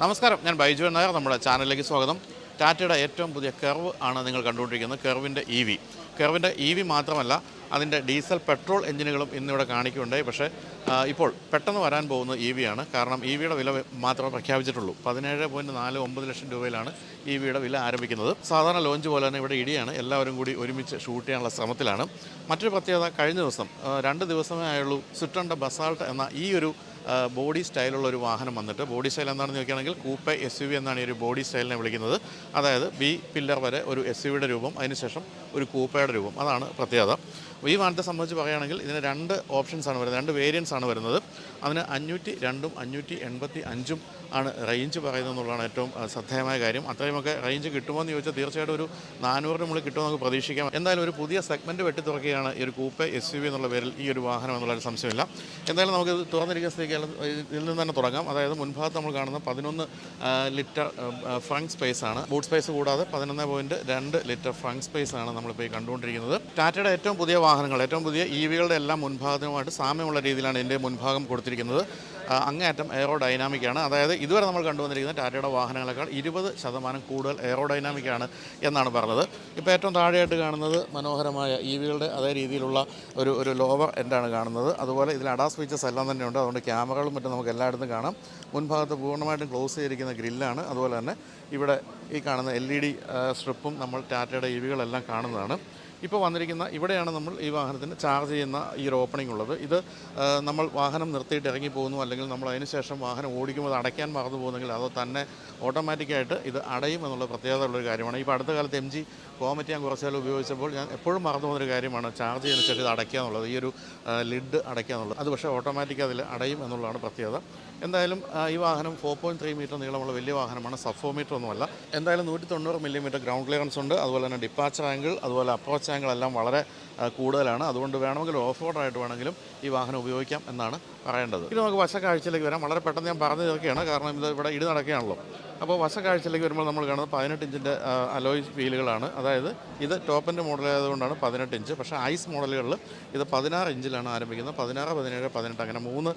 നമസ്കാരം ഞാൻ ബൈജു നായർ നമ്മുടെ ചാനലിലേക്ക് സ്വാഗതം. ടാറ്റയുടെ ഏറ്റവും പുതിയ കെർവ് ആണ് നിങ്ങൾ കണ്ടുകൊണ്ടിരിക്കുന്നത് കെർവിന്റെ ഇ വി കെർവിന്റെ ഇ വി മാത്രമല്ല അതിന്റെ ഡീസൽ പെട്രോൾ എഞ്ചിനുകളും ഇന്നിവിടെ കാണിക്കുകയുണ്ടായി പക്ഷേ ഇപ്പോൾ പെട്ടെന്ന് വരാൻ പോകുന്ന ഇ വി ആണ്. കാരണം ഇ വിയുടെ വില മാത്രമേ പ്രഖ്യാപിച്ചിട്ടുള്ളൂ. പതിനേഴ് പോയിന്റ് നാല് ഒമ്പത് ലക്ഷം രൂപയിലാണ് ഇ വിയുടെ വില ആരംഭിക്കുന്നത്. സാധാരണ ലോഞ്ച് പോലെ തന്നെ ഇവിടെ ഇടിയാണ്. എല്ലാവരും കൂടി ഒരുമിച്ച് ഷൂട്ട് ചെയ്യാനുള്ള ശ്രമത്തിലാണ്. മറ്റൊരു പ്രത്യേകത കഴിഞ്ഞ ദിവസം രണ്ട് ദിവസമേ ആയുള്ളൂ സുറ്റണ്ട ബസാൾട്ട് എന്ന ഈ ഒരു ബോഡി സ്റ്റൈലുള്ള ഒരു വാഹനം വന്നിട്ട് ബോഡി സ്റ്റൈൽ എന്താണെന്ന് ചോദിക്കുകയാണെങ്കിൽ കൂപ്പ എസ് യു വി എന്നാണ് ഈ ഒരു ബോഡി സ്റ്റൈലിനെ വിളിക്കുന്നത്. അതായത് ബി പില്ലർ വരെ ഒരു എസ് യു വിയുടെ രൂപം അതിനുശേഷം ഒരു കൂപ്പയുടെ രൂപം. അതാണ് പ്രത്യേകത. ഈ വാഹനത്തെ സംബന്ധിച്ച് പറയുകയാണെങ്കിൽ ഇതിന് രണ്ട് ഓപ്ഷൻസ് ആണ് വരുന്നത്. രണ്ട് വേരിയൻസ് ആണ് വരുന്നത്. അതിന് അഞ്ഞൂറ്റി രണ്ടും അഞ്ഞൂറ്റി എൺപത്തി അഞ്ചും ആണ് റേഞ്ച് പറയുന്നത് എന്നുള്ളതാണ് ഏറ്റവും ശ്രദ്ധേയമായ കാര്യം. അത്രയുമൊക്കെ റേഞ്ച് കിട്ടുമോ എന്ന് ചോദിച്ചാൽ തീർച്ചയായിട്ടും ഒരു നാനൂറിന് മുകളിൽ കിട്ടുമോ നമുക്ക് പ്രതീക്ഷിക്കാം. എന്തായാലും ഒരു പുതിയ സെഗ്മെന്റ് വെട്ടി തുറക്കുകയാണ് ഈ ഒരു കൂപ്പ് എസ് യു വി എന്നുള്ള പേരിൽ ഈ ഒരു വാഹനം എന്നുള്ള ഒരു സംശയമില്ല. എന്തായാലും നമുക്ക് ഇത് തുറന്നിരിക്കുന്ന സ്ഥിതിക്ക് ഇതിൽ നിന്ന് തന്നെ തുടങ്ങാം. അതായത് മുൻഭാഗത്ത് നമ്മൾ കാണുന്ന പതിനൊന്ന് ലിറ്റർ ഫ്രണ്ട് സ്പേസ് ആണ്. ബൂട്ട് സ്പേസ് കൂടാതെ പതിനൊന്ന് പോയിന്റ് രണ്ട് ലിറ്റർ ഫ്രണ്ട് സ്പേസ് ആണ് നമ്മളിപ്പോൾ ഈ കണ്ടുകൊണ്ടിരിക്കുന്നത്. ടാറ്റയുടെ ഏറ്റവും പുതിയ വാഹനങ്ങൾ ഏറ്റവും പുതിയ ഇ വികളുടെ എല്ലാം മുൻഭാഗത്തുമായിട്ട് സാമ്യമുള്ള രീതിയിലാണ് ഇതിന്റെ മുൻഭാഗം കൊടുത്തിരിക്കുന്നത്. അങ്ങേയറ്റം എയറോ ഡൈനാമിക്കാണ് അതായത് ഇതുവരെ നമ്മൾ കണ്ടുവന്നിരിക്കുന്ന ടാറ്റയുടെ വാഹനങ്ങളെക്കാൾ ഇരുപത് ശതമാനം കൂടുതൽ എയറോ ഡൈനാമിക്കാണ് എന്നാണ് പറഞ്ഞത്. ഇപ്പോൾ ഏറ്റവും താഴെയായിട്ട് കാണുന്നത് മനോഹരമായ ഇ വികളുടെ അതേ രീതിയിലുള്ള ഒരു ഒരു ലോവർ എൻഡാണ് കാണുന്നത്. അതുപോലെ ഇതിൽ അഡാസ് ഫീച്ചേഴ്സ് എല്ലാം തന്നെ ഉണ്ട്. അതുകൊണ്ട് ക്യാമറകളും മറ്റും നമുക്ക് എല്ലായിടത്തും കാണാം. മുൻഭാഗത്ത് പൂർണമായിട്ടും ക്ലോസ് ചെയ്തിരിക്കുന്ന ഗ്രില്ലാണ് അതുപോലെ തന്നെ ഇവിടെ ഈ കാണുന്ന എൽ ഇ ഡി സ്ട്രിപ്പും നമ്മൾ ടാറ്റയുടെ ഇ വികളെല്ലാം കാണുന്നതാണ്. ഇപ്പോൾ വന്നിരിക്കുന്ന ഇവിടെയാണ് നമ്മൾ ഈ വാഹനത്തിന് ചാർജ് ചെയ്യുന്ന ഈ ഒരു ഓപ്പണിംഗ് ഉള്ളത്. ഇത് നമ്മൾ വാഹനം നിർത്തിയിട്ട് ഇറങ്ങി പോകുന്നു അല്ലെങ്കിൽ നമ്മൾ അതിനുശേഷം വാഹനം ഓടിക്കുമ്പോൾ അത് അടയ്ക്കാൻ മറന്നു പോകുന്നെങ്കിൽ അത് തന്നെ ഓട്ടോമാറ്റിക്കായിട്ട് ഇത് അടയും എന്നുള്ള പ്രത്യേകത ഉള്ളൊരു കാര്യമാണ്. ഇപ്പോൾ അടുത്ത കാലത്ത് എം ജി കോമറ്റ് ഞാൻ കുറച്ചാൽ ഉപയോഗിച്ചപ്പോൾ ഞാൻ എപ്പോഴും മറന്നു പോകുന്നൊരു കാര്യമാണ് ചാർജ് ചെയ്യുന്ന ശേഷം ഇത് അടയ്ക്കുക എന്നുള്ളത്. ഈ ഒരു ലിഡ് അടയ്ക്കുക എന്നുള്ളത്. അത് പക്ഷേ ഓട്ടോമാറ്റിക് അതിൽ അടയും എന്നുള്ളതാണ് പ്രത്യേകത. എന്തായാലും ഈ വാഹനം ഫോർ പോയിന്റ് ത്രീ മീറ്റർ നീളമുള്ള വലിയ വാഹനമാണ്. സഫോ മീറ്റർ ഒന്നുമല്ല. എന്തായാലും നൂറ്റി തൊണ്ണൂറ് മില്ലിമീറ്റർ ഗ്രൗണ്ട് ക്ലിയറൻസ് ഉണ്ട്. അതുപോലെ തന്നെ ഡിപ്പാച്ചർ ആംഗിൾ അതുപോലെ അപ്രോച്ച് ആംഗിൾ എല്ലാം വളരെ കൂടുതലാണ്. അതുകൊണ്ട് വേണമെങ്കിൽ ഓഫ് റോഡായിട്ട് വേണമെങ്കിലും ഈ വാഹനം ഉപയോഗിക്കാം എന്നാണ് പറയേണ്ടത്. ഇനി നമുക്ക് വശക്കാഴ്ചയിലേക്ക് വരാം. വളരെ പെട്ടെന്ന് ഞാൻ പറഞ്ഞു തീർക്കുകയാണ് കാരണം ഇത് ഇവിടെ ഇടി നടക്കുകയാണല്ലോ. അപ്പോൾ വശക്കാഴ്ചയിലേക്ക് വരുമ്പോൾ നമ്മൾ കാണുന്നത് പതിനെട്ട് ഇഞ്ചിന്റെ അലോയ് വീലുകളാണ് അതായത് ഇത് ടോപ്പിന്റെ മോഡലായതുകൊണ്ടാണ് പതിനെട്ട് ഇഞ്ച്. പക്ഷേ ഐസ് മോഡലുകളിൽ ഇത് പതിനാറ് ഇഞ്ചിലാണ് ആരംഭിക്കുന്നത്. പതിനാറ് പതിനേഴ് പതിനെട്ട് അങ്ങനെ മൂന്ന്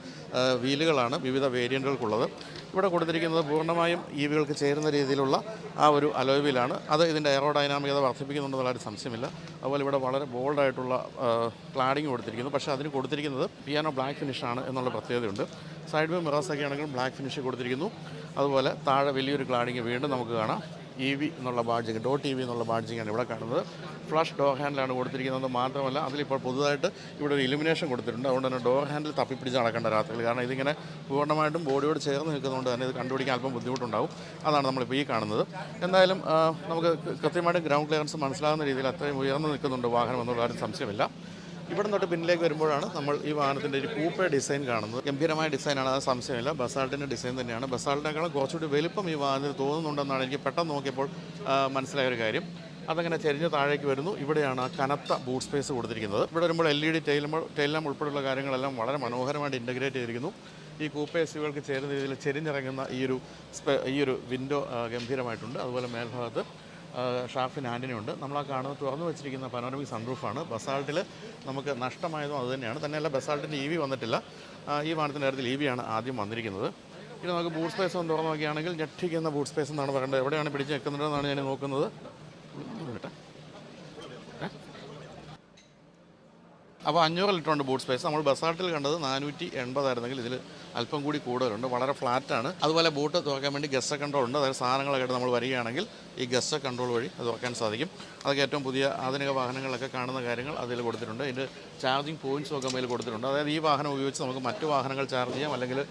വീലുകളാണ് വിവിധ വേരിയന്റുകൾക്കുള്ളത് ഇവിടെ കൊടുത്തിരിക്കുന്നത് പൂർണമായും ഇ വികൾക്ക് ചേരുന്ന രീതിയിലുള്ള ആ ഒരു അലോവിലാണ് വീലാണ് അത് ഇതിന്റെ എയറോഡൈനാമികത വർദ്ധിപ്പിക്കുന്നുണ്ടെന്നുള്ള ഒരു സംശയമില്ല. അതുപോലെ ഇവിടെ വളരെ ബോൾഡായിട്ടുള്ള ക്ലാഡിങ് കൊടുത്തിരിക്കുന്നു. പക്ഷേ അതിന് കൊടുത്തിരിക്കുന്നത് പിയാനോ ബ്ലാക്ക് ഫിനിഷാണ് എന്നുള്ള പ്രത്യേകതയുണ്ട്. സൈഡ് വ്യൂ മിറേഴ്സൊക്കെ ആണെങ്കിലും ബ്ലാക്ക് ഫിനിഷ് കൊടുത്തിരിക്കുന്നു. അതുപോലെ താഴെ വലിയൊരു ക്ലാഡിങ് വീണ്ടും നമുക്ക് കാണാം. ഇ വി എന്നുള്ള ബാഡ്ജിങ് ഡോ ടി വി എന്നുള്ള ബാഡ്ജിങ്ങാണ് ഇവിടെ കാണുന്നത്. ഫ്ലഷ് ഡോർ ഹാൻഡിലാണ് കൊടുത്തിരിക്കുന്നത് മാത്രമല്ല അതിലിപ്പോൾ പുതുതായിട്ട് ഇവിടെ ഒരു ഇലുമിനേഷൻ കൊടുത്തിട്ടുണ്ട്. അതുകൊണ്ട് തന്നെ ഡോർ ഹാൻഡിൽ തപ്പിപ്പിടിച്ച് നടക്കേണ്ട രാത്രിയിൽ കാരണം ഇതിങ്ങനെ പൂർണമായിട്ടും ബോഡിയോട് ചേർന്ന് നിൽക്കുന്നതുകൊണ്ട് തന്നെ ഇത് കണ്ടുപിടിക്കാൻ അല്പം ബുദ്ധിമുട്ടുണ്ടാവും. അതാണ് നമ്മളിപ്പോൾ ഈ കാണുന്നത്. എന്തായാലും നമുക്ക് കൃത്യമായിട്ട് ഗ്രൗണ്ട് ക്ലിയറൻസ് മനസ്സിലാകുന്ന രീതിയിൽ അത്രയും ഉയർന്നു നിൽക്കുന്നുണ്ട് വാഹനം എന്നുള്ള കാര്യം സംശയമില്ല. ഇവിടെ തൊട്ട് പിന്നിലേക്ക് വരുമ്പോഴാണ് നമ്മൾ ഈ വാഹനത്തിന്റെ ഒരു പൂപ്പ ഡിസൈൻ കാണുന്നത്. ഗംഭീരമായ ഡിസൈനാണ് അത് സംശയമില്ല. ബസാൾട്ടിന്റെ ഡിസൈൻ തന്നെയാണ്. ബസാൾട്ടിനേക്കാളും കുറച്ചുകൂടി വലുപ്പം ഈ വാഹനത്തിൽ തോന്നുന്നുണ്ടെന്നാണ് എനിക്ക് പെട്ടെന്ന് നോക്കിയപ്പോൾ മനസ്സിലായ ഒരു കാര്യം. അതങ്ങനെ ചെരിഞ്ഞ് താഴേക്ക് വരുന്നു. ഇവിടെയാണ് ആ കനത്ത ബൂട്ട് സ്പേസ് കൊടുത്തിരിക്കുന്നത്. ഇവിടെ വരുമ്പോൾ എൽ ഇ ഡി ടൈലം ഉൾപ്പെടെയുള്ള കാര്യങ്ങളെല്ലാം വളരെ മനോഹരമായിട്ട് ഇന്റഗ്രേറ്റ് ചെയ്തിരിക്കുന്നു. ഈ കൂപ്പ എസ് യുകൾക്ക് ചേരുന്ന രീതിയിൽ ചെരിഞ്ഞിറങ്ങുന്ന ഈ ഒരു ഈ ഒരു വിൻഡോ ഗംഭീരമായിട്ടുണ്ട്. അതുപോലെ മേൽഭാഗത്ത് ഉണ്ട്. നമ്മൾ ആ കാണുന്നത് തുറന്നു വെച്ചിരിക്കുന്ന പനോരമിക് സൺറൂഫാണ് ബസാൾട്ടിൽ നമുക്ക് നഷ്ടമായതും അതുതന്നെയാണ് തന്നെയല്ല ബസാൾട്ടിന്റെ ഇ വി വന്നിട്ടില്ല. ഈ വാഹനത്തിന്റെ കാര്യത്തിൽ ഇ വിയാണ് ആദ്യം വന്നിരിക്കുന്നത്. ഇനി നമുക്ക് ബൂട്ട് സ്പേസ് ഒന്ന് തുറന്നു നോക്കുകയാണെങ്കിൽ ഞെട്ടിക്കുന്ന ബൂട്ട് സ്പേസ് എന്നാണ് പറയേണ്ടത്. എവിടെയാണ് പിടിച്ച് നിൽക്കുന്നതെന്നാണ് ഞാൻ നോക്കുന്നത് കേട്ടെ അപ്പോൾ അഞ്ഞൂറ് ലിറ്റർ ഉണ്ട് ബൂട്ട് സ്പേസ്. നമ്മൾ ബസാർട്ടിൽ കണ്ടത് നാനൂറ്റി എൺപതായിരുന്നെങ്കിൽ ഇതിൽ അല്പം കൂടി കൂടുതലുണ്ട്. വളരെ ഫ്ലാറ്റാണ്. അതുപോലെ ബൂട്ട് തുറക്കാൻ വേണ്ടി ഗസ്റ്റ് കൺട്രോൾ ഉണ്ട്. അതായത് സാധനങ്ങളൊക്കെ നമ്മൾ വരികയാണെങ്കിൽ ഈ ഗസ്റ്റ് കൺട്രോൾ വഴി അത് തുറക്കാൻ സാധിക്കും. അതൊക്കെ ഏറ്റവും പുതിയ ആധുനിക വാഹനങ്ങളൊക്കെ കാണുന്ന കാര്യങ്ങൾ അതിൽ കൊടുത്തിട്ടുണ്ട്. ഇതിന്റെ ചാർജിങ് പോയിന്റ്സും ഒക്കെ അതിൽ കൊടുത്തിട്ടുണ്ട്. അതായത് ഈ വാഹനം ഉപയോഗിച്ച് നമുക്ക് മറ്റു വാഹനങ്ങൾ ചാർജ് ചെയ്യാം. അല്ലെങ്കിൽ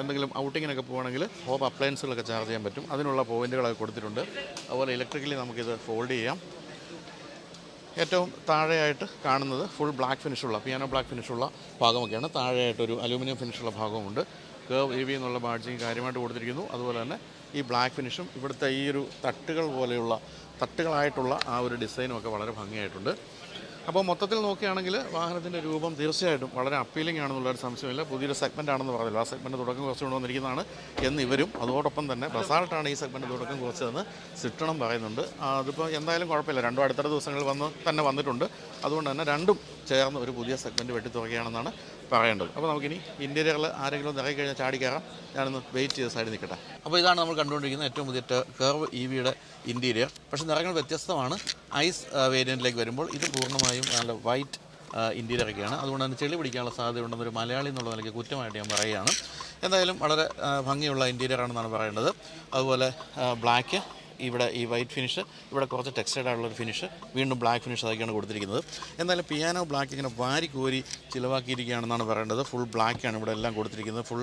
എന്തെങ്കിലും ഔട്ടിങ്ങിനൊക്കെ പോകുകയാണെങ്കിൽ ഹോം അപ്ലയൻസുകളൊക്കെ ചാർജ് ചെയ്യാൻ പറ്റും. അതിനുള്ള പോയിന്റുകളൊക്കെ കൊടുത്തിട്ടുണ്ട്. അതുപോലെ ഇലക്ട്രിക്കലി നമുക്കിത് ഫോൾഡ് ചെയ്യാം. ഏറ്റവും താഴെയായിട്ട് കാണുന്നത് ഫുൾ ബ്ലാക്ക് ഫിനിഷുള്ള പിയാനോ ബ്ലാക്ക് ഫിനിഷുള്ള ഭാഗമൊക്കെയാണ്. താഴെയായിട്ട് ഒരു അലൂമിനിയം ഫിനിഷുള്ള ഭാഗമുണ്ട് കേവ് എ വി എന്നുള്ള ബാഡ്ജിങ് കാര്യമായിട്ട് കൊടുത്തിരിക്കുന്നു. അതുപോലെ തന്നെ ഈ ബ്ലാക്ക് ഫിനിഷും ഇവിടുത്തെ ഈ ഒരു തട്ടുകൾ പോലെയുള്ള തട്ടുകളായിട്ടുള്ള ആ ഒരു ഡിസൈനും ഒക്കെ വളരെ ഭംഗിയായിട്ടുണ്ട്. അപ്പോൾ മൊത്തത്തിൽ നോക്കുകയാണെങ്കിൽ വാഹനത്തിന്റെ രൂപം തീർച്ചയായിട്ടും വളരെ അപ്പീലിംഗ് ആണെന്നുള്ളൊരു സംശയമില്ല പുതിയൊരു സെഗ്മെന്റ് ആണെന്ന് പറഞ്ഞല്ലോ. ആ സെഗ്മെന്റ് തുടക്കം കുറച്ച് വന്നിരിക്കുന്നതാണ് എന്ന് ഇവരും അതോടൊപ്പം തന്നെ ബസാൾട്ടാണ് ഈ സെഗ്മെന്റ് തുടക്കം കുറച്ചതെന്ന് സിട്ടണം പറയുന്നുണ്ട്. അതിപ്പോൾ എന്തായാലും കുഴപ്പമില്ല. രണ്ടും അടുത്തടുത്ത ദിവസങ്ങളിൽ വന്ന് തന്നെ വന്നിട്ടുണ്ട്. അതുകൊണ്ട് തന്നെ രണ്ടും ചേർന്ന് ഒരു പുതിയ സെഗ്മെന്റ് വെട്ടി തുറക്കുകയാണെന്നാണ് പറയേണ്ടത്. അപ്പോൾ നമുക്കിനി ഇന്റീരിയറിൽ ആരെങ്കിലും ഒന്ന് ഇറങ്ങിക്കഴിഞ്ഞാൽ കഴിഞ്ഞാൽ ചാടി ഞാനൊന്ന് വെയിറ്റ് ചെയ്ത് സൈഡിൽ നിൽക്കട്ടെ. അപ്പോൾ ഇതാണ് നമ്മൾ കണ്ടുകൊണ്ടിരിക്കുന്ന ഏറ്റവും പുതിയ കർവ് ഇ വിയുടെ ഇന്റീരിയർ പക്ഷേ നിറങ്ങൾ വ്യത്യസ്തമാണ്. ഐസ് വേരിയന്റിലേക്ക് വരുമ്പോൾ ഇത് പൂർണമായും നല്ല വൈറ്റ് ഇന്റീരിയറൊക്കെയാണ് അതുകൊണ്ട് തന്നെ ചെളി പിടിക്കാനുള്ള സാധ്യത ഉണ്ടെന്നൊരു മലയാളി എന്നുള്ള നിലയ്ക്ക് കുറ്റമായിട്ട് ഞാൻ പറയുകയാണ്. എന്തായാലും വളരെ ഭംഗിയുള്ള ഇന്റീരിയർ ആണെന്നാണ് പറയേണ്ടത്. അതുപോലെ ബ്ലാക്ക് ഇവിടെ ഈ വൈറ്റ് ഫിനിഷ് ഇവിടെ കുറച്ച് ടെക്സ്റ്റൈഡ് ആയിട്ടുള്ള ഫിനിഷ് വീണ്ടും ബ്ലാക്ക് ഫിനിഷ് അതൊക്കെയാണ് കൊടുത്തിരിക്കുന്നത്. എന്നാലും പിയാനോ ബ്ലാക്ക് ഇങ്ങനെ വാരി കോരി ചിലവാക്കിയിരിക്കുകയാണെന്നാണ് പറയേണ്ടത്. ഫുൾ ബ്ലാക്കാണ് ഇവിടെ എല്ലാം കൊടുത്തിരിക്കുന്നത്. ഫുൾ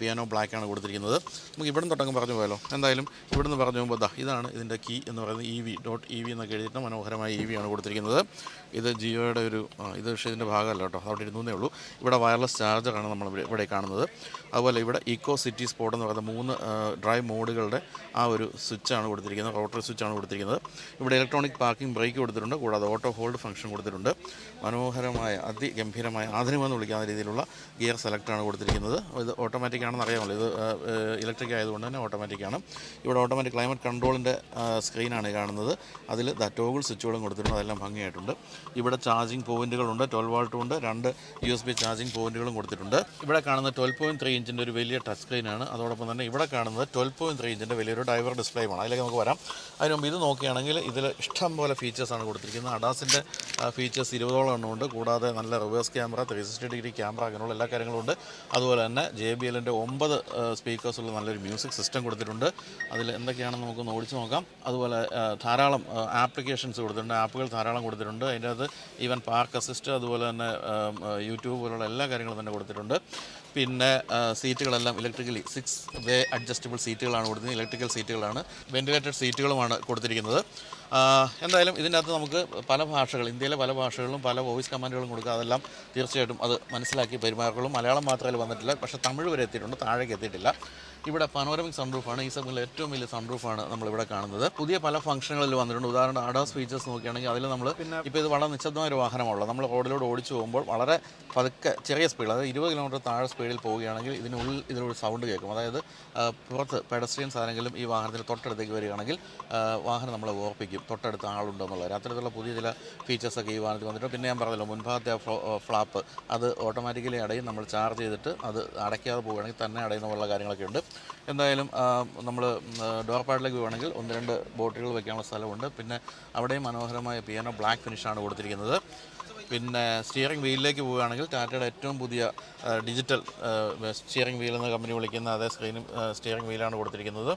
പിയാനോ ബ്ലാക്കാണ് കൊടുത്തിരിക്കുന്നത്. നമുക്ക് ഇവിടെ തൊട്ടങ്ങ് പറഞ്ഞു പോയാലോ? എന്തായാലും ഇവിടെ നിന്ന് പറഞ്ഞു പോകുമ്പോൾ ഇതാണ് ഇതിന്റെ കീ എന്ന് പറയുന്നത് E V dot E V എന്നൊക്കെ എഴുതിയിട്ട് മനോഹരമായ ഇ വി ആണ് കൊടുത്തിരിക്കുന്നത്. ഇത് ജിയോയുടെ ഒരു ഇത് പക്ഷേ ഇതിന്റെ ഭാഗമല്ല കേട്ടോ. അവിടെ ഇരുന്നേ ഉള്ളൂ. ഇവിടെ വയർലെസ് ചാർജറാണ് നമ്മൾ ഇവിടെ കാണുന്നത്. അതുപോലെ ഇവിടെ ഇക്കോ സിറ്റി സ്പോട്ട് എന്ന് പറയുന്ന മൂന്ന് ഡ്രൈവ് മോഡുകളുടെ ആ ഒരു സ്വിച്ചാണ് കൊടുത്തിരിക്കുന്നത്. റോട്ടറി സ്വിച്ചാണ് കൊടുത്തിരിക്കുന്നത്. ഇവിടെ ഇലക്ട്രോണിക് പാർക്കിംഗ് ബ്രേക്ക് കൊടുത്തിട്ടുണ്ട് കൂടാതെ ഓട്ടോ ഹോൾഡ് ഫംഗ്ഷൻ കൊടുത്തിട്ടുണ്ട്. മനോഹരമായ അതിഗംഭീരമായ ആധുനികമെന്ന് വിളിക്കാവുന്ന രീതിയിലുള്ള ഗിയർ സെലക്ടറാണ് കൊടുത്തിരിക്കുന്നത്. ഇത് ഓട്ടോമാറ്റിക് ആണെന്ന് അറിയാമല്ലോ. ഇത് ഇലക്ട്രിക് ആയതുകൊണ്ട് തന്നെ ഓട്ടോമാറ്റിക് ആണ്. ഇവിടെ ഓട്ടോമാറ്റിക് ക്ലൈമറ്റ് കൺട്രോളിന്റെ സ്ക്രീനാണ് കാണുന്നത്. അതിൽ ദ ടോഗിൾ സ്വിച്ചുകളും കൊടുത്തിട്ടുണ്ട്. അതെല്ലാം ഭംഗിയായിട്ടുണ്ട്. ഇവിടെ ചാർജിങ് പോയിന്റുകളുണ്ട് ട്വൽവ് വാൾട്ടും ഉണ്ട്. രണ്ട് യു എസ് ബി ചാർജിങ് പോയിന്റുകളും കൊടുത്തിട്ടുണ്ട്. ഇവിടെ കാണുന്ന ട്വൽവ് പോയിന്റ് ത്രീ ഇഞ്ചിന്റെ ഒരു വലിയ ടച്ച് സ്ക്രീനാണ് അതോടൊപ്പം തന്നെ ഇവിടെ കാണുന്നത് ട്വൽവ് പോയിന്റ് ത്രീ ഇഞ്ചിന്റെ വലിയൊരു ഡൈവർ ഡിസ്പ്ലേയുമാണ് അതിലേക്ക് നമുക്ക് വരാം. അതിന് മുമ്പ് ഇത് നോക്കുകയാണെങ്കിൽ ഇതിൽ ഇഷ്ടം പോലെ ഫീച്ചേഴ്സാണ് കൊടുത്തിരിക്കുന്നത്. അഡാസിന്റെ ഫീച്ചേഴ്സ് ഇരുപതോളം എണ്ണമുണ്ട് കൂടാതെ നല്ല reverse camera three sixty degree camera അങ്ങനെയുള്ള എല്ലാ കാര്യങ്ങളും ഉണ്ട്. അതുപോലെ തന്നെ ജെ ബി എല്ലിന്റെ ഒമ്പത് സ്പീക്കേഴ്സുള്ള നല്ലൊരു മ്യൂസിക് സിസ്റ്റം കൊടുത്തിട്ടുണ്ട്. അതിൽ എന്തൊക്കെയാണെന്ന് നമുക്കൊന്ന് ഓടിച്ച് നോക്കാം. അതുപോലെ ധാരാളം ആപ്ലിക്കേഷൻസ് കൊടുത്തിട്ടുണ്ട്. ആപ്പുകൾ ധാരാളം കൊടുത്തിട്ടുണ്ട്. അതിന്റെ അകത്ത് ഈവൻ പാർക്ക് അസിസ്റ്റ് അതുപോലെ തന്നെ യൂട്യൂബ് പോലുള്ള എല്ലാ കാര്യങ്ങളും തന്നെ കൊടുത്തിട്ടുണ്ട്. പിന്നെ സീറ്റുകളെല്ലാം ഇലക്ട്രിക്കലി സിക്സ് വേ അഡ്ജസ്റ്റബിൾ സീറ്റുകളാണ് കൊടുത്തത് ഇലക്ട്രിക്കൽ സീറ്റുകളാണ്. വെന്റിലേറ്റഡ് സീറ്റുകളുമാണ് കൊടുത്തിരിക്കുന്നത്. എന്തായാലും ഇതിനകത്ത് നമുക്ക് പല ഭാഷകൾ ഇന്ത്യയിലെ പല ഭാഷകളിലും പല വോയിസ് കമാൻഡുകളും കൊടുക്കുക. അതെല്ലാം തീർച്ചയായിട്ടും അത് മനസ്സിലാക്കി പെരുമാറുകളും മലയാളം മാത്രമേ വന്നിട്ടില്ല. പക്ഷേ തമിഴ് വരെ എത്തിയിട്ടുണ്ട്. താഴേക്ക് എത്തിയിട്ടില്ല. ഇവിടെ പനോരമിക് സൺറൂഫാണ് ഈ സമയത്ത് ഏറ്റവും വലിയ സൺറൂഫാണ് നമ്മളിവിടെ കാണുന്നത്. പുതിയ പല ഫംഗ്ഷനുകളിൽ വന്നിട്ടുണ്ട്. ഉദാഹരണം അഡാസ് ഫീച്ചേഴ്സ് നോക്കുകയാണെങ്കിൽ അതിൽ നമ്മൾ ഇപ്പോൾ ഇത് വളരെ നിശബ്ദമായ ഒരു വാഹനമാണല്ലോ നമ്മൾ റോഡിലൂടെ ഓടിച്ചു പോകുമ്പോൾ വളരെ പതുക്കെ ചെറിയ സ്പീഡിൽ അതായത് ഇരുപത് കിലോമീറ്റർ താഴെ സ്പീഡിൽ പോവുകയാണെങ്കിൽ ഇതിനുള്ളിൽ ഇതിലൊരു സൗണ്ട് കേൾക്കും. അതായത് പുറത്ത് പെഡസ്ട്രിയൻസ് ആരെങ്കിലും ഈ വാഹനത്തിൽ തൊട്ടടുത്തേക്ക് വരികയാണെങ്കിൽ വാഹനം നമ്മളെ ഓർപ്പിക്കും. തൊട്ടടുത്ത് ആളുണ്ടോ എന്നുള്ളത് അത്തരത്തിലുള്ള പുതിയ ചില ഫീച്ചേഴ്സൊക്കെ ഈ വാഹനത്തിൽ വന്നിട്ടുണ്ട്. പിന്നെ ഞാൻ പറഞ്ഞല്ലോ മുൻഭാഗത്തെ ഫ്ലാപ്പ് അത് ഓട്ടോമാറ്റിക്കലി അടയും. നമ്മൾ ചാർജ് ചെയ്തിട്ട് അത് അടയ്ക്കാതെ പോവുകയാണെങ്കിൽ തന്നെ അടയുന്ന പോലുള്ള കാര്യങ്ങളൊക്കെ ഉണ്ട്. എന്തായാലും നമ്മൾ ഡോർ പാഡിലേക്ക് പോവുകയാണെങ്കിൽ ഒന്ന് രണ്ട് ബോട്ടുകൾ വെക്കാനുള്ള സ്ഥലമുണ്ട്. പിന്നെ അവിടെയും മനോഹരമായ പിയാനോ ബ്ലാക്ക് ഫിനിഷാണ് കൊടുത്തിരിക്കുന്നത്. പിന്നെ സ്റ്റിയറിംഗ് വീലിലേക്ക് പോവുകയാണെങ്കിൽ ടാറ്റയുടെ ഏറ്റവും പുതിയ ഡിജിറ്റൽ സ്റ്റിയറിംഗ് വീൽ എന്ന കമ്പനി വിളിക്കുന്ന അതേ സ്ക്രീനും സ്റ്റിയറിംഗ് വീലാണ് കൊടുത്തിരിക്കുന്നത്.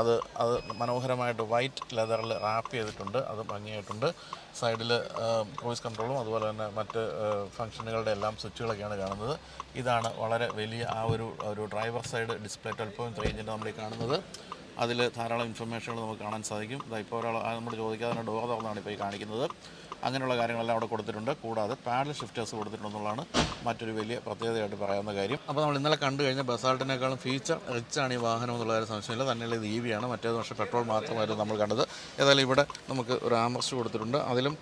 അത് അത് മനോഹരമായിട്ട് വൈറ്റ് ലെതറിൽ റാപ്പ് ചെയ്തിട്ടുണ്ട്. അത് ഭംഗിയായിട്ടുണ്ട്. സൈഡിൽ ക്രൂയിസ് കൺട്രോളും അതുപോലെ തന്നെ മറ്റ് ഫംഗ്ഷനുകളുടെ എല്ലാം സ്വിച്ചുകളൊക്കെയാണ് കാണുന്നത്. ഇതാണ് വളരെ വലിയ ആ ഒരു ഒരു driver side display twelve point three ഇഞ്ചിന്റെ നമ്മൾ കാണുന്നത്. അതിൽ ധാരാളം ഇൻഫർമേഷനുകൾ നമുക്ക് കാണാൻ സാധിക്കും. ഇപ്പോൾ ഒരാൾ നമ്മൾ ചോദിക്കാതെ ഡോർ തുറന്നാണ് ഇപ്പോൾ ഈ കാണിക്കുന്നത്? അങ്ങനെയുള്ള കാര്യങ്ങളെല്ലാം അവിടെ കൊടുത്തിട്ടുണ്ട്. കൂടാതെ പാഡൽ ഷിഫ്റ്റേഴ്സ് കൊടുത്തിട്ടുണ്ടെന്നുള്ളതാണ് മറ്റൊരു വലിയ പ്രത്യേകതയായിട്ട് പറയാവുന്ന കാര്യം. അപ്പോൾ നമ്മൾ ഇന്നലെ കണ്ടു കഴിഞ്ഞാൽ ബസാൾട്ടിനേക്കാളും ഫീച്ചർ റിച്ച് ആണ് ഈ വാഹനം എന്നുള്ള കാര്യം സംശയമില്ല. തന്നെയുള്ള ഇത് ഇ വി ആണ്. മറ്റേത് പക്ഷേ പെട്രോൾ മാത്രമായിരുന്നു നമ്മൾ കണ്ടത്. ഏതായാലും ഇവിടെ നമുക്ക് ഒരു ആംബസ്റ്റ് കൊടുത്തിട്ടുണ്ട്. അതിലും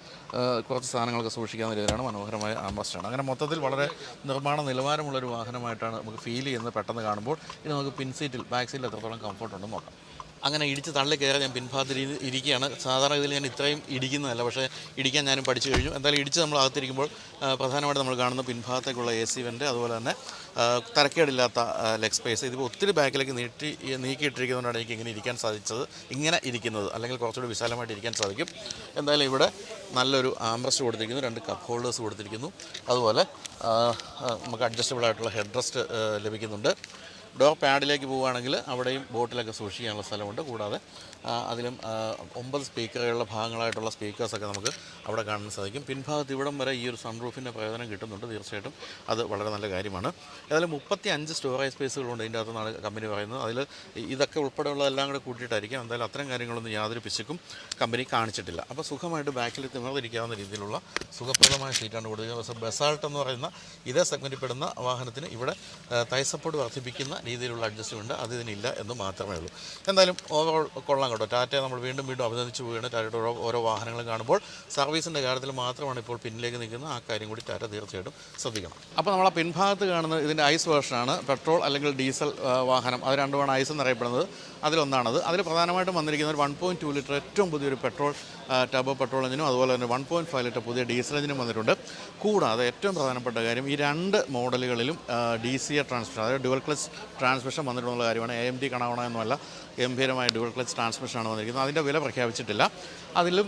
കുറച്ച് സാധനങ്ങളൊക്കെ സൂക്ഷിക്കാവുന്ന രീതിയിലാണ് മനോഹരമായ ആംബസ്റ്റാണ് അങ്ങനെ മൊത്തത്തിൽ വളരെ നിർമ്മാണ നിലവാരമുള്ളൊരു വാഹനമായിട്ടാണ് നമുക്ക് ഫീൽ ചെയ്യുന്നത് പെട്ടെന്ന് കാണുമ്പോൾ. ഇനി നമുക്ക് പിൻസീറ്റിൽ ബാക്ക് സീറ്റിൽ എത്രത്തോളം കംഫർട്ട് ഉണ്ടെന്ന് നോക്കാം. അങ്ങനെ ഇടിച്ച് തള്ളി കയറി ഞാൻ പിൻഭാഗത്ത് ഇരി- ഇരിക്കുകയാണ്. സാധാരണ ഇതിൽ ഞാൻ ഇത്രയും ഇടിക്കുന്നതല്ല പക്ഷേ ഇടിക്കാൻ ഞാനും പഠിച്ചു കഴിഞ്ഞു. എന്തായാലും ഇടിച്ച് നമ്മൾ അകത്തിരിക്കുമ്പോൾ പ്രധാനമായിട്ട് നമ്മൾ കാണുന്ന പിൻഭാഗത്തേക്കുള്ള എ സി വെന്റ് അതുപോലെ തന്നെ തരക്കേടില്ലാത്ത ലെഗ് സ്പേസ് ഇതിപ്പോൾ ഒത്തിരി ബാക്കിലേക്ക് നീട്ടി നീക്കിയിട്ടിരിക്കുന്നതുകൊണ്ടാണ് എനിക്ക് ഇങ്ങനെ ഇരിക്കാൻ സാധിച്ചത്. ഇങ്ങനെ ഇരിക്കുന്നത് അല്ലെങ്കിൽ കുറച്ചുകൂടി വിശാലമായിട്ട് ഇരിക്കാൻ സാധിക്കും. എന്തായാലും ഇവിടെ നല്ലൊരു ആംബ്രസ് കൊടുത്തിരിക്കുന്നു രണ്ട് കപ്പ് ഹോൾഡേഴ്സ് കൊടുത്തിരിക്കുന്നു. അതുപോലെ നമുക്ക് അഡ്ജസ്റ്റബിൾ ആയിട്ടുള്ള ഹെഡ് റെസ്റ്റ് ലഭിക്കുന്നുണ്ട്. ഡോർ പാഡിലേക്ക് പോവുകയാണെങ്കിൽ അവിടെയും ബോട്ടിലൊക്കെ സൂക്ഷിക്കാനുള്ള സ്ഥലമുണ്ട്. കൂടാതെ അതിലും ഒമ്പത് സ്പീക്കറുകളുടെ ഭാഗങ്ങളായിട്ടുള്ള സ്പീക്കേഴ്സൊക്കെ നമുക്ക് അവിടെ കാണാൻ സാധിക്കും. പിൻഭാഗത്ത് ഇവിടം വരെ ഈ ഒരു സൺറൂഫിന്റെ പ്രയോജനം കിട്ടുന്നുണ്ട് തീർച്ചയായിട്ടും. അത് വളരെ നല്ല കാര്യമാണ്. ഏതായാലും മുപ്പത്തി അഞ്ച് സ്റ്റോറേജ് സ്പേസുകളുണ്ട് ഇതിന്റെ അകത്തുനിന്നാണ് കമ്പനി പറയുന്നത്. അതിൽ ഇതൊക്കെ ഉൾപ്പെടെയുള്ളതെല്ലാം കൂടെ കൂട്ടിയിട്ടായിരിക്കും. എന്തായാലും അത്തരം കാര്യങ്ങളൊന്നും യാതൊരു പിശുക്കും കമ്പനി കാണിച്ചിട്ടില്ല. അപ്പോൾ സുഖമായിട്ട് ബാക്കിൽ തിമർന്നിരിക്കാവുന്ന രീതിയിലുള്ള സുഖപ്രദമായ സീറ്റാണ് കൊടുക്കുക. ബസാൾട്ട് എന്ന് പറയുന്ന ഇതേ സെഗ്മെന്റിൽപ്പെടുന്ന വാഹനത്തിന് ഇവിടെ തൈ സപ്പോർട്ട് വർദ്ധിപ്പിക്കുന്ന രീതിയിലുള്ള അഡ്ജസ്റ്റ്മെന്റ് അത് ഇതിനില്ല എന്ന് മാത്രമേ ഉള്ളൂ. എന്തായാലും ഓവറോൾ കൊള്ളാം. കേട്ടോ ടാറ്റയെ നമ്മൾ വീണ്ടും വീണ്ടും അഭിനന്ദിച്ച് പോവുകയാണ് ടാറ്റയുടെ ഓരോ ഓരോ വാഹനങ്ങളും കാണുമ്പോൾ സർവീസിന്റെ കാര്യത്തിൽ മാത്രമാണ് ഇപ്പോൾ പിന്നിലേക്ക് നിൽക്കുന്നത് ആ കാര്യം കൂടി ടാറ്റ തീർച്ചയായിട്ടും ശ്രദ്ധിക്കണം. അപ്പോൾ നമ്മൾ ആ പിൻഭാഗത്ത് കാണുന്നത് ഇതിന്റെ ഐസ് വേർഷനാണ് പെട്രോൾ അല്ലെങ്കിൽ ഡീസൽ വാഹനം. അത് രണ്ടുമാണ് ഐസ് എന്നറിയപ്പെടുന്നത്. അതിലൊന്നാണത്. അതിൽ പ്രധാനമായിട്ടും വന്നിരിക്കുന്ന ഒരു വൺ പോയിന്റ് ടു ലിറ്റർ ഏറ്റവും പുതിയൊരു പെട്രോൾ ടബോ പെട്രോൾ എഞ്ചിനും അതുപോലെ തന്നെ വൺ പോയിന്റ് ഫൈവ് ലിറ്റർ പുതിയ ഡീസൽ എഞ്ചിനും വന്നിട്ടുണ്ട്. കൂടാതെ ഏറ്റവും പ്രധാനപ്പെട്ട കാര്യം ഈ രണ്ട് മോഡലുകളിലും ഡി സി എ ട്രാൻസ്മിഷൻ അതായത് ഡ്യുവൽ ക്ലച്ച് ട്രാൻസ്മിഷൻ വന്നിട്ടുള്ള കാര്യമാണ്. എ എം ഡി കണാവണമെന്നല്ല ഗംഭീരമായ ഡുവൽ ക്ലച്ച് ട്രാൻസ്മിഷനാണ് വന്നിരിക്കുന്നത്. അതിന്റെ വില പ്രഖ്യാപിച്ചിട്ടില്ല. അതിലും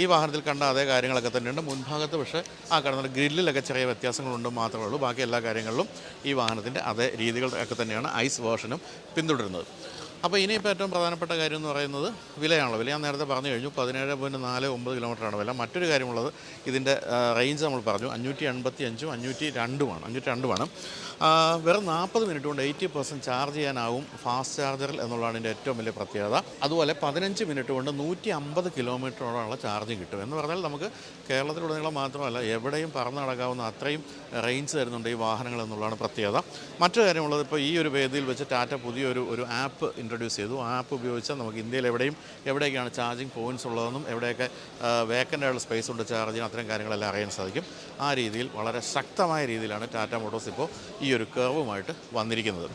ഈ വാഹനത്തിൽ കണ്ട അതേ കാര്യങ്ങളൊക്കെ തന്നെയുണ്ട്. മുൻഭാഗത്ത് പക്ഷേ ആ കാണുന്ന ഗ്രില്ലിലൊക്കെ ചെറിയ വ്യത്യാസങ്ങളുണ്ട് മാത്രമേ ഉള്ളൂ. ബാക്കി എല്ലാ കാര്യങ്ങളിലും ഈ വാഹനത്തിന്റെ അതേ രീതികളൊക്കെ തന്നെയാണ് ഐസ് വേർഷനും പിന്തുടരുന്നത്. അപ്പോൾ ഇനിയിപ്പോൾ ഏറ്റവും പ്രധാനപ്പെട്ട കാര്യം എന്ന് പറയുന്നത് വിലയാണല്ലോ. വില ഞാൻ നേരത്തെ പറഞ്ഞു കഴിഞ്ഞു. പതിനേഴ് പോയിന്റ് നാല് ഒമ്പത് കിലോമീറ്ററാണ് വില. മറ്റൊരു കാര്യമുള്ളത് ഇതിന്റെ റേഞ്ച് നമ്മൾ പറഞ്ഞു. അഞ്ഞൂറ്റി എൺപത്തി അഞ്ചും അഞ്ഞൂറ്റി രണ്ടുമാണ് അഞ്ഞൂറ്റി രണ്ടുമാണ് വെറും നാൽപ്പത് മിനിറ്റ് കൊണ്ട് എയ്റ്റി പെർസെന്റ് ചാർജ് ചെയ്യാനാവും ഫാസ്റ്റ് ചാർജറിൽ എന്നുള്ളതാണ് ഇതിന്റെ ഏറ്റവും വലിയ പ്രത്യേകത. അതുപോലെ പതിനഞ്ച് മിനിറ്റ് കൊണ്ട് നൂറ്റി അമ്പത് കിലോമീറ്ററോളമുള്ള ചാർജ് കിട്ടും. എന്ന് പറഞ്ഞാൽ നമുക്ക് കേരളത്തിലുടനീളം മാത്രമല്ല എവിടെയും പറന്ന് നടക്കാവുന്ന അത്രയും റേഞ്ച് തരുന്നുണ്ട് ഈ വാഹനങ്ങൾ എന്നുള്ളതാണ് പ്രത്യേകത. മറ്റൊരു കാര്യമുള്ളത് ഇപ്പോൾ ഈ ഒരു വേദിയിൽ വെച്ച് ടാറ്റ പുതിയൊരു ഒരു ആപ്പ് ഇൻട്രൊഡ്യൂസ് ചെയ്തു. ആ ആപ്പ് ഉപയോഗിച്ച് നമുക്ക് ഇന്ത്യയിൽ എവിടെയും എവിടെയൊക്കെയാണ് ചാർജിങ് പോയിന്റ്സ് ഉള്ളതെന്നും എവിടെയൊക്കെ വേക്കന്റ് സ്പേസ് ഉണ്ട് ചാർജിന് അത്തരം കാര്യങ്ങളെല്ലാം അറിയാൻ സാധിക്കും. ആ രീതിയിൽ വളരെ ശക്തമായ രീതിയിലാണ് ടാറ്റ മോട്ടോഴ്സ് ഇപ്പോൾ ഈ ഒരു കർവുമായിട്ട് വന്നിരിക്കുന്നത്.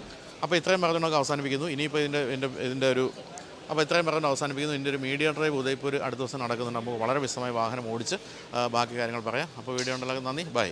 അപ്പോൾ ഇത്രയും പറഞ്ഞുകൊണ്ട് അവസാനിപ്പിക്കുന്നു. ഇനിയിപ്പോൾ ഇതിന്റെ ഇതിന്റെ ഇതിന്റെ ഒരു അപ്പോൾ ഇത്രയും പറഞ്ഞുകൊണ്ട് അവസാനിപ്പിക്കുന്നു. ഇതിന്റെ ഒരു മീഡിയ ഡ്രൈവ് ഉദയ്പൂർ അടുത്ത ദിവസം നടക്കുന്നുണ്ട്. നമുക്ക് വളരെ വിശദമായി വാഹനം ഓടിച്ച് ബാക്കി കാര്യങ്ങൾ പറയാം. അപ്പോൾ വീഡിയോ ഉണ്ടല്ലോ നന്ദി. ബൈ